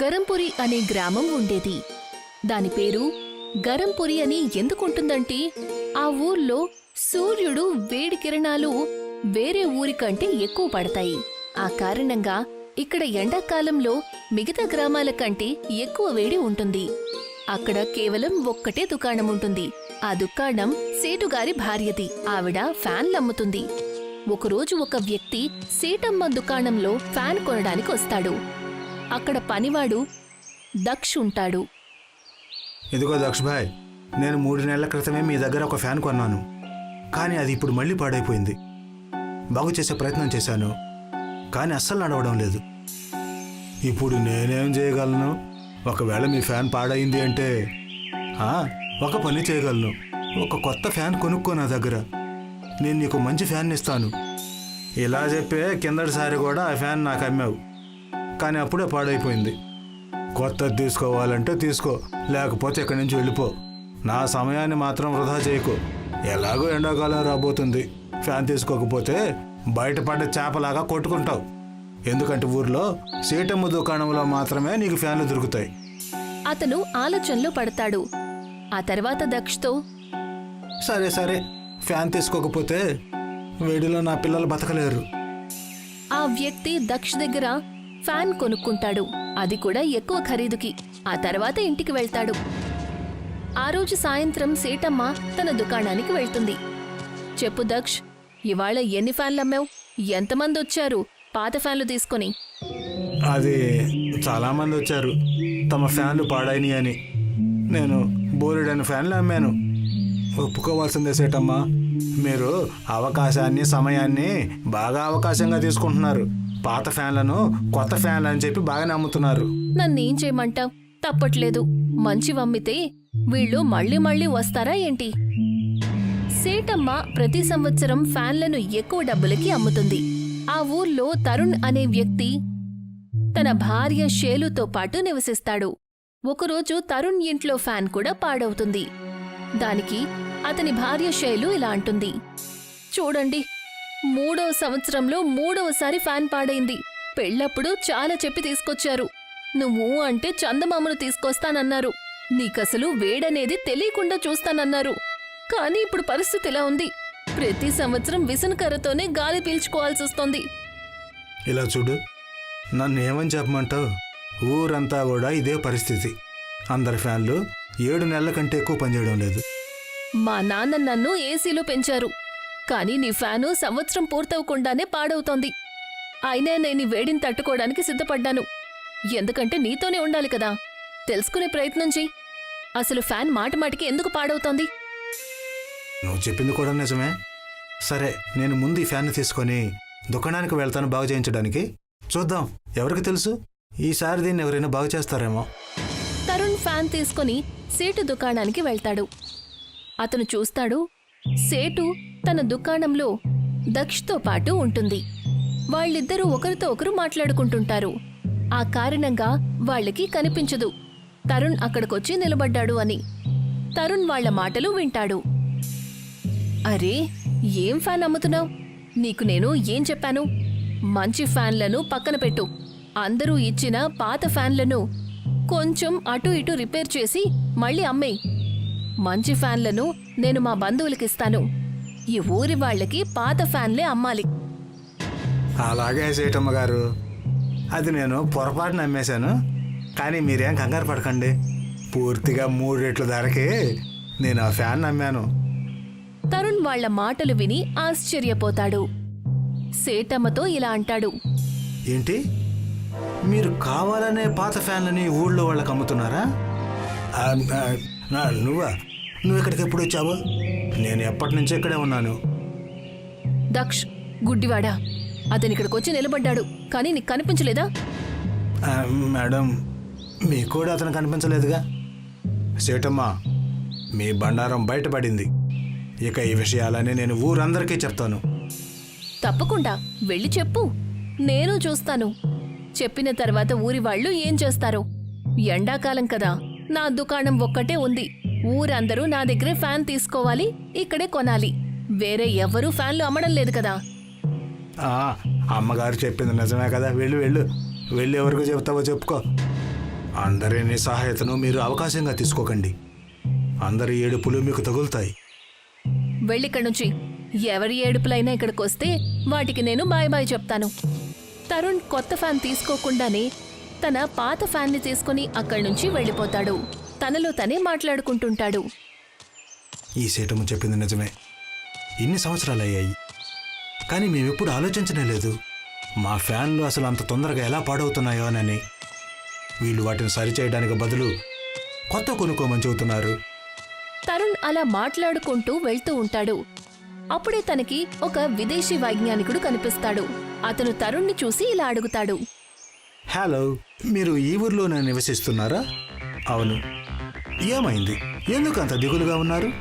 గరంపురి అనే గ్రామం ఉండేది. దాని పేరు గరంపురి అని ఎందుకుంటుందంటే ఆ ఊర్లో సూర్యుడు వేడి కిరణాలు వేరే ఊరి కంటే ఎక్కువ పడతాయి. ఆ కారణంగా ఇక్కడ ఎండాకాలంలో మిగతా గ్రామాల కంటే ఎక్కువ వేడి ఉంటుంది. అక్కడ కేవలం ఒక్కటే దుకాణం ఉంటుంది. ఆ దుకాణం సేటుగారి భార్యది. ఆవిడ ఫ్యాన్లమ్ముతుంది ఒకరోజు ఒక వ్యక్తి సేటమ్మ దుకాణంలో ఫ్యాన్ కొనడానికి వస్తాడు. అక్కడ పనివాడు దక్ష్ ఉంటాడు. ఇదిగో దక్ష్ భాయ్ నేను మూడు నెలల క్రితమే మీ దగ్గర ఒక ఫ్యాన్ కొన్నాను. కానీ అది ఇప్పుడు మళ్ళీ పాడైపోయింది. బాగు చేసే ప్రయత్నం చేశాను కానీ అస్సలు నడవడం లేదు. ఇప్పుడు నేనేం చేయగలను? ఒకవేళ మీ ఫ్యాన్ పాడైంది అంటే ఒక పని చేయగలను. ఒక కొత్త ఫ్యాన్ కొనుక్కో నా దగ్గర. నేను నీకు మంచి ఫ్యాన్ ఇస్తాను. ఇలా చెప్పే కిందటిసారి కూడా ఆ ఫ్యాన్ నాకు అమ్మావు. కానీ అప్పుడే పాడైపోయింది. కొత్తది తీసుకోవాలంటే తీసుకో లేకపోతే ఇక్కడి నుంచి వెళ్ళిపో. నా సమయాన్ని మాత్రం వృధా చేయకు. ఎలాగో ఎండాకాలం రాబోతుంది. ఫ్యాన్ తీసుకోకపోతే బయటపడ్డ చేపలాగా కొట్టుకుంటావు. ఎందుకంటే ఊర్లో సీటమ్మ దుకాణంలో మాత్రమే నీకు ఫ్యాన్లు దొరుకుతాయి. అతను ఆలోచనలో పడతాడు. ఆ తర్వాత దక్షతో సరే సరే. ఫ్యాన్ తీసుకోకపోతే వేడిలో నా పిల్లలు బతకలేరు. ఆ వ్యక్తి దక్ష్ దగ్గర ఫ్యాన్ కొనుక్కుంటాడు. అది కూడా ఎక్కువ ఖరీదుకి. ఆ తర్వాత ఇంటికి వెళ్తాడు. ఆ రోజు సాయంత్రం సేటమ్మ తన దుకాణానికి వెళ్తుంది. చెప్పు దక్ష్ ఇవాళ ఎన్ని ఫ్యాన్లు అమ్మావు? ఎంతమంది వచ్చారు? పాత ఫ్యాన్లు తీసుకొని. అది చాలామంది వచ్చారు. తమ ఫ్యాన్లు పాడైనాయి అని. నేను బోలెడని ఫ్యాన్లు అమ్మాను. ఒప్పుకోవాల్సిందే సేటమ్మా మీరు అవకాశాన్ని సమయాన్ని బాగా అవకాశంగా తీసుకుంటున్నారు. పాత ఫ్యాన్లను కొత్త ఫ్యాన్లు అని చెప్పి బాగానే అమ్ముతున్నారు నన్నేం చేయమంటావ్? తప్పట్లేదు. మంచివమ్మితే వీళ్ళు మళ్ళీ మళ్ళీ వస్తారా ఏంటి? సేటమ్మ ప్రతి సంవత్సరం ఫ్యాన్లను ఎక్కువ డబ్బులకి అమ్ముతుంది. ఆ ఊర్లో తరుణ్ అనే వ్యక్తి తన భార్య షేలుతో పాటు నివసిస్తాడు. ఒకరోజు తరుణ్ ఇంట్లో ఫ్యాన్ కూడా పాడవుతుంది. దానికి అతని భార్య శైలు ఇలా అంటుంది. చూడండి మూడవ సంవత్సరంలో మూడవసారి ఫ్యాన్ పాడైంది. పెళ్ళప్పుడు చాలా చెప్పి తీసుకొచ్చారు. నువ్వు అంటే చందమామను తీసుకొస్తానన్నారు. నీకసలు వేడనేది తెలియకుండా చూస్తానన్నారు. కానీ ఇప్పుడు పరిస్థితి ఇలా ఉంది. ప్రతి సంవత్సరం విసనకర్రతోనే గాలి పీల్చుకోవాల్సొస్తోంది. ఇలా చూడు. నన్ను ఏమని చెప్పమంటావు? ఊరంతా కూడా ఇదే పరిస్థితి. అందరి ఫ్యాన్లు ఏడు నెలల కంటే ఎక్కువ పనిచేయడం లేదు. మా నాన్న నన్ను ఏసీలో పెంచారు. కానీ నీ ఫ్యాను సంవత్సరం పూర్తవకుండానే పాడవుతోంది. అయినా నేను వేడిని తట్టుకోవడానికి సిద్ధపడ్డాను. ఎందుకంటే నీతోనే ఉండాలి కదా. తెలుసుకునే ప్రయత్నం చెయ్యి. అసలు ఫ్యాన్ మాటిమాటికి ఎందుకు పాడవుతోంది? నువ్వు చెప్పింది కూడా నిజమే. సరే నేను ముందు ఈ ఫ్యాన్ తీసుకొని దుకాణానికి వెళ్తాను బాగు చేయించడానికి. చూద్దాం ఎవరికి తెలుసు? ఈసారి దీన్ని ఎవరైనా బాగు చేస్తారేమో. తరుణ్ ఫ్యాన్ తీసుకొని సేటు దుకాణానికి వెళ్తాడు. అతను చూస్తాడు సేటు తన దుకాణంలో దక్షతో పాటు ఉంటుంది. వాళ్ళిద్దరూ ఒకరితో ఒకరు మాట్లాడుకుంటుంటారు. ఆ కారణంగా వాళ్ళకి కనిపించదు. తరుణ్ అక్కడికొచ్చి నిలబడ్డాడు అని. తరుణ్ వాళ్ళ మాటలు వింటాడు. అరే ఏం ఫ్యాన్ అమ్ముతున్నావు? నీకు నేను ఏం చెప్పాను? మంచి ఫ్యాన్లను పక్కన పెట్టు. అందరూ ఇచ్చిన పాత ఫ్యాన్లను కొంచెం అటు ఇటు రిపేర్ చేసి మళ్ళీ అమ్మేయి. మంచి ఫ్యాన్లను నేను మా బంధువులకిస్తాను. ఈ ఊరి వాళ్ళకి పాత ఫ్యాన్లే అమ్మాలి. అలాగే సేటమ్మ గారు. అది నేను పొరపాటున అమ్మేశాను కానీ మీరేం కంగారు పడకండి. పూర్తిగా మూడు రెట్ల ధరకి నేను ఆ ఫ్యాన్ అమ్మాను తరుణ్ వాళ్ళ మాటలు విని ఆశ్చర్యపోతాడు. సేటమ్మతో ఇలా అంటాడు. ఏంటి? మీరు కావాలనే పాత ఫ్యాన్లని ఊళ్ళో వాళ్ళకి అమ్ముతున్నారా? నా, నువ్వా? నువ్వు ఇక్కడికి ఎప్పుడు వచ్చావు? నేను ఎప్పటి నుంచో ఇక్కడే ఉన్నాను? దక్ష్ గుడ్డివాడా? అతను ఇక్కడికొచ్చి నిలబడ్డాడు కానీ నీకు కనిపించలేదా? మేడం మీకు కూడా అతను కనిపించలేదుగా. సేటమ్మా మీ బండారం బయటపడింది. ఇక ఈ విషయాలని నేను ఊరందరికీ చెప్తాను. తప్పకుండా వెళ్ళి చెప్పు. నేను చూస్తాను. చెప్పిన తర్వాత ఊరి వాళ్ళు ఏం చేస్తారో. ఎండాకాలం కదా. నా దుకాణం ఒక్కటే ఉంది. ఊరందరూ నా దగ్గరే ఫ్యాన్ తీసుకోవాలి ఇక్కడే కొనాలి. వేరే ఎవ్వరూ ఫ్యాన్లు అమ్మడం లేదు కదా. ఆ, అమ్మగారు చెప్పింది నిజమే కదా. వెళ్ళు వెళ్ళు. వెళ్ళి ఎవరికి చెప్తావో చెప్పుకో. అందరి నిస్సహాయతను మీరు అవకాశంగా తీసుకోకండి. అందరి ఏడుపులు మీకు తగులుతాయి. వెళ్ళిక్కడి నుంచి. ఎవరి ఏడుపులైనా ఇక్కడికి వస్తే వాటికి నేను బాయ్ బాయ్ చెప్తాను. తరుణ్ కొత్త ఫ్యాన్ తీసుకోకుండానే తన పాత ఫ్యాన్ని తీసుకుని అక్కడి నుంచి వెళ్ళిపోతాడు. తనలో తనే మాట్లాడుకుంటుంటాడు. ఈ సేటము చెప్పింది నిజమే. ఇన్ని సంవత్సరాలు అయ్యాయి. కానీ మేమెప్పుడు ఆలోచించనే లేదు. మా ఫ్యాన్లు అసలు అంత తొందరగా ఎలా పాడవుతున్నాయో అని వీళ్ళు వాటిని సరిచేయడానికి బదులు కొత్త కొనుక్కోమని చెబుతున్నారు. తరుణ్ అలా మాట్లాడుకుంటూ వెళ్తూ ఉంటాడు. అప్పుడే తనకి ఒక విదేశీ వైజ్ఞానికుడు కనిపిస్తాడు. అతను తరుణ్ని చూసి ఇలా అడుగుతాడు. హలో మీరు ఈ ఊర్లోనే నివసిస్తున్నారా? అవును. ఏమైంది? ఎందుకు అంత దిగులుగా ఉన్నారు?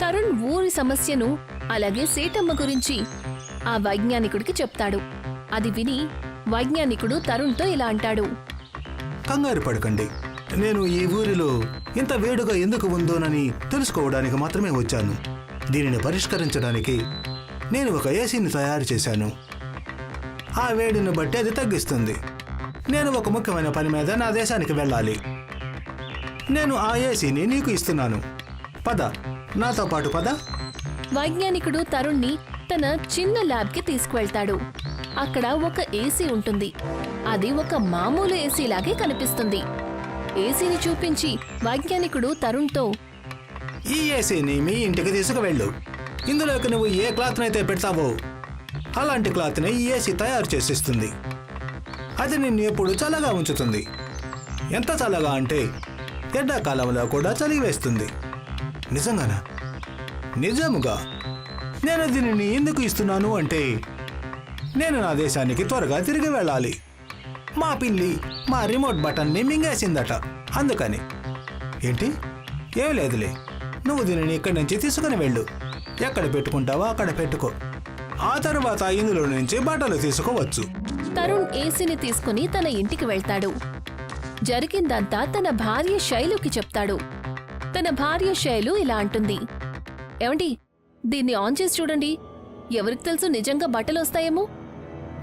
తరుణ్ ఊరి సమస్యను అలాగే సీతమ్మ గురించి ఆ వైజ్ఞానికుడికి చెప్తాడు. అది విని వైజ్ఞానికుడు తరుణ్తో ఇలా అంటాడు. కంగారు పడకండి. నేను ఈ ఊరిలో ఇంత వేడుగా ఎందుకు ఉందోనని తెలుసుకోవడానికి మాత్రమే వచ్చాను. దీనిని పరిష్కరించడానికి నేను ఒక ఏసీని తయారు చేశాను. ఆ వేడిని బట్టి అది తగ్గిస్తుంది. నేను ఒక ముఖ్యమైన పని మీద నా దేశానికి వెళ్ళాలి. నేను ఆ ఏసీని నీకు ఇస్తున్నాను. పద నాతో పాటు పద. వైజ్ఞానికుడు తరుణ్ని తన చిన్న ల్యాబ్కి తీసుకువెళ్తాడు. అక్కడ ఒక ఏసీ ఉంటుంది. అది ఒక మామూలు ఏసీలాగే కనిపిస్తుంది. ఏసీని చూపించి వైజ్ఞానికుడు తరుణ్తో ఈ ఏసీని మీ ఇంటికి తీసుకువెళ్ళు. ఇందులోకి నువ్వు ఏ క్లాత్నైతే పెడతావో అలాంటి క్లాత్ని ఈ ఏసీ తయారు చేసిస్తుంది. అది నిన్ను ఎప్పుడు చల్లగా ఉంచుతుంది. ఎంత చల్లగా అంటే ఎండాకాలంలో కూడా చలి వేస్తుంది. నిజంగానా? నిజముగా. నేను దీనిని ఎందుకు ఇస్తున్నాను అంటే నేను నా దేశానికి త్వరగా తిరిగి వెళ్ళాలి. మా పిల్లి మా రిమోట్ బటన్ని మింగేసిందట. అందుకని. ఏంటి? ఏం లేదులే. నువ్వు దీనిని ఇక్కడి నుంచి తీసుకుని వెళ్ళు. ఎక్కడ పెట్టుకుంటావో అక్కడ పెట్టుకో. ఆ తర్వాత ఇందులో నుంచి బట్టలు తీసుకోవచ్చు. తరుణ్ ఏసీని తీసుకుని తన ఇంటికి వెళ్తాడు. జరిగిందంతా తన భార్య శైలుకి చెప్తాడు. తన భార్య శైలు ఇలా అంటుంది. ఏమండి దీన్ని ఆన్ చేసి చూడండి. ఎవరికి తెలుసు నిజంగా బట్టలు వస్తాయేమో?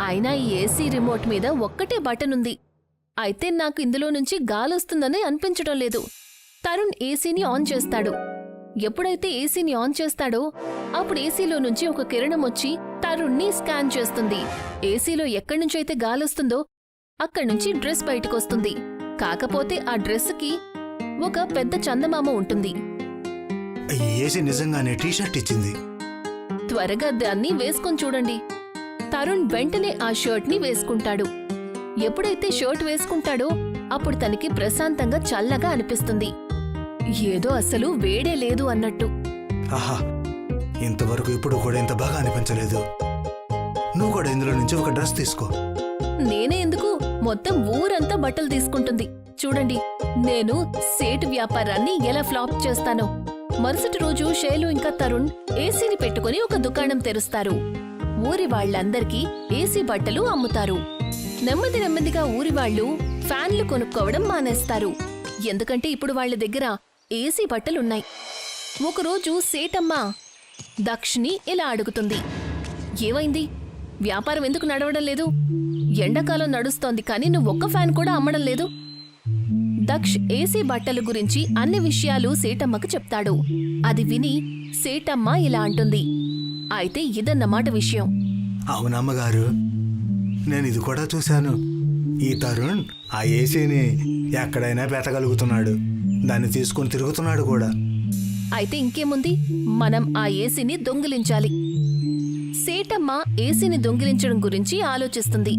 అయినా ఈ ఏసీ రిమోట్ మీద ఒక్కటే బటన్ ఉంది. అయితే నాకు ఇందులో నుంచి గాలొస్తుందని అనిపించడం లేదు. తరుణ్ ఏసీని ఆన్ చేస్తాడు. ఎప్పుడైతే ఏసీని ఆన్ చేస్తాడో అప్పుడు ఏసీలో నుంచి ఒక కిరణం వచ్చి తరుణ్ని స్కాన్ చేస్తుంది. ఏసీలో ఎక్కడి నుంచైతే గాలొస్తుందో అక్కడి నుంచి డ్రెస్ బయటకొస్తుంది. కాకపోతే ఆ డ్రెస్కి ఒక పెద్ద చందమామ ఉంటుంది. ఏసీ నిజంగానే టీ షర్ట్ ఇచ్చింది. త్వరగా దాన్ని వేసుకొని చూడండి. తరుణ్ వెంటనే ఆ షర్ట్ని వేసుకుంటాడు. ఎప్పుడైతే షర్ట్ వేసుకుంటాడో అప్పుడు తనకి ప్రశాంతంగా చల్లగా అనిపిస్తుంది. ఏదో అసలు వేడే లేదు అన్నట్టు. ఆహా ఇంతవరకు ఇప్పుడు కూడా ఇంత బాగా అనిపించలేదు. నువ్వు కూడా ఇందులో నుంచి ఒక డ్రెస్ తీసుకో. నేనే ఎందుకు? మొత్తం ఊరంతా బట్టలు తీసుకుంటుంది. చూడండి నేను సేటు వ్యాపారాన్ని ఎలా ఫ్లాప్ చేస్తానో? మరుసటి రోజు శైలు ఇంకా తరుణ్ ఏసీని పెట్టుకుని ఒక దుకాణం తెరుస్తారు. ఊరి వాళ్ళందరికీ ఏసీ బట్టలు అమ్ముతారు. నెమ్మది నెమ్మదిగా ఊరి వాళ్ళు ఫ్యాన్లు కొనుక్కోవడం మానేస్తారు. ఎందుకంటే ఇప్పుడు వాళ్ళ దగ్గర ఏసీ బట్టలున్నాయి. ఒకరోజు సేటమ్మ దక్షిణి ఇలా అడుగుతుంది. ఏమైంది? వ్యాపారం ఎందుకు నడవడం లేదు? ఎండాకాలం నడుస్తోంది కానీ నువ్వు ఒక్క ఫ్యాన్ కూడా అమ్మడం లేదు. దక్ష్ ఏసీ బట్టల గురించి అన్ని విషయాలు సేటమ్మకు చెప్తాడు. అది విని సేటమ్మ ఇలా అంటుంది. అయితే ఇదన్నమాట విషయం. అవునమ్మగారు నేను ఇది కూడా చూశాను. ఈ తరుణ్ ఆ ఏసీని ఎక్కడైనా పెట్టగలుగుతున్నాడు. దాన్ని తీసుకుని తిరుగుతున్నాడు కూడా. అయితే ఇంకేముంది? మనం ఆ ఏసీని దొంగిలించాలి. సేటమ్మ ఏసీని దొంగిలించడం గురించి ఆలోచిస్తుంది.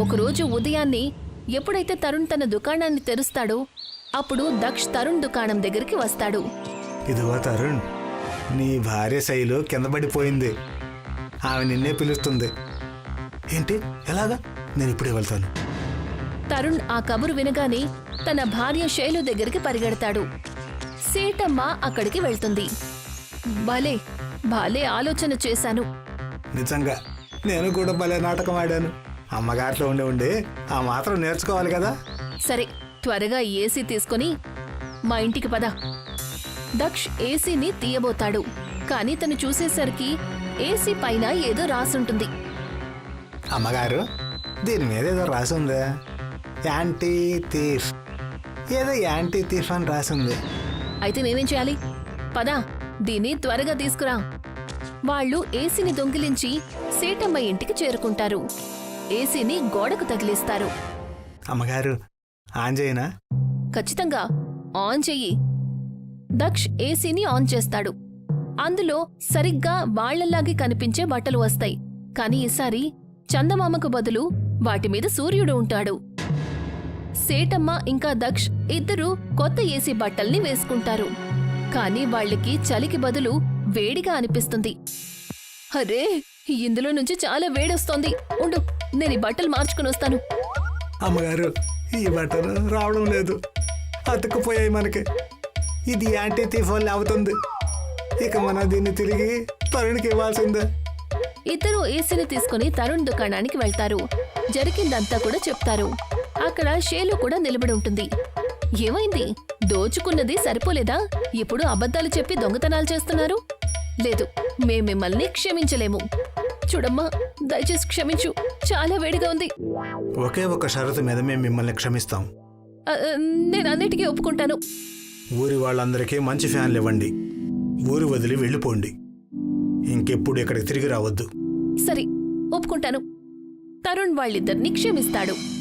ఒకరోజు ఉదయాన్నే ఎప్పుడైతే తరుణ్ తన దుకాణాన్ని తెరుస్తాడో అప్పుడు దక్ష్ తరుణ్ దుకాణం దగ్గరికి వస్తాడు. ఇదిగో తరుణ్ నీ భార్య శైలు కింద పడిపోయింది. ఆమె నిన్నే పిలుస్తుంది. ఏంటి? ఎలాగా? నేను ఇప్పుడే వెళ్తాను. తరుణ్ ఆ కబురు వినగానే తన భార్య శైలు దగ్గరికి పరిగెడతాడు. సేటమ్మ అక్కడికి వెళ్తుంది. భలే భలే ఆలోచన చేశాను. నిజంగా నేను కూడా భలే నాటకం ఆడాను. అమ్మగారిలో ఉండి ఉండి ఆ మాత్రం నేర్చుకోవాలి కదా? సరే త్వరగా ఏసీ తీసుకొని మా ఇంటికి పద. దక్ష్ ఏసీని తీయబోతాడు. కానీ తను చూసేసరికి ఏసీ పైన ఏదో రాసుంటుంది. అమ్మగారు దీని మీద ఏదో రాసి ఉందా యాంటీ థీఫ్. ఏదో యాంటీ థీఫ్ అని రాసింది. అయితే నేనేం చేయాలి? పదా దీన్ని త్వరగా తీసుకురా. వాళ్ళు ఏసీని దొంగిలించి సేటమ్మ ఇంటికి చేరుకుంటారు. ఏసీని గోడకు తగిలిస్తారు. అమ్మగారు ఆంజయ్యనా ఖచ్చితంగా ఆన్ చెయ్యి. దక్ష్ ఏసీని ఆన్ చేస్తాడు. అందులో సరిగ్గా వాళ్ళలాగే కనిపించే బట్టలు వస్తాయి. కాని ఈసారి చందమామకు బదులు వాటి మీద సూర్యుడు ఉంటాడు. సేటమ్మ ఇంకా దక్ష్ ఇద్దరూ కొత్త ఏసీ బట్టల్ని వేసుకుంటారు. కాని వాళ్ళకి చలికి బదులు వేడిగా అనిపిస్తుంది. అరే ఇందులో నుంచి చాలా వేడొస్తోంది. ఉండు నేను ఈ బట్టలు మార్చుకుని వస్తాను. అమ్మగారు ఈ బట్టలు రావడం లేదు. అతుక్కుపోయాయి మనకి. ఇది యాంటీ థీఫ్ వల్ల అవుతుంది. ఇక మనం దీన్ని తిరిగి తరుణ్కి ఇవ్వాల్సిందే. ఇద్దరు ఏసీని తీసుకుని తరుణ్ దుకాణానికి వెళ్తారు. జరిగిందంతా కూడా చెప్తారు. అక్కడ షేలు కూడా నిలబడి ఉంటుంది. ఏమైంది? దోచుకున్నది సరిపోలేదా? ఇప్పుడు అబద్ధాలు చెప్పి దొంగతనాలు చేస్తున్నారు? లేదు మేం మిమ్మల్ని క్షమించలేము. చూడమ్మా దయచేసి క్షమించు. చాలా వేడిగా ఉంది. ఒకే ఒక షరతు మీద మేము మిమ్మల్ని క్షమిస్తాం. నేను అన్నిటికీ ఒప్పుకుంటాను. ఊరి వాళ్ళందరికీ మంచి ఫ్యాన్లు ఇవ్వండి. ఊరు వదిలి వెళ్ళిపోండి. ఇంకెప్పుడు ఇక్కడికి తిరిగి రావద్దు. సరే ఒప్పుకుంటాను. తరుణ్ వాళ్ళిద్దరిని క్షమిస్తాడు.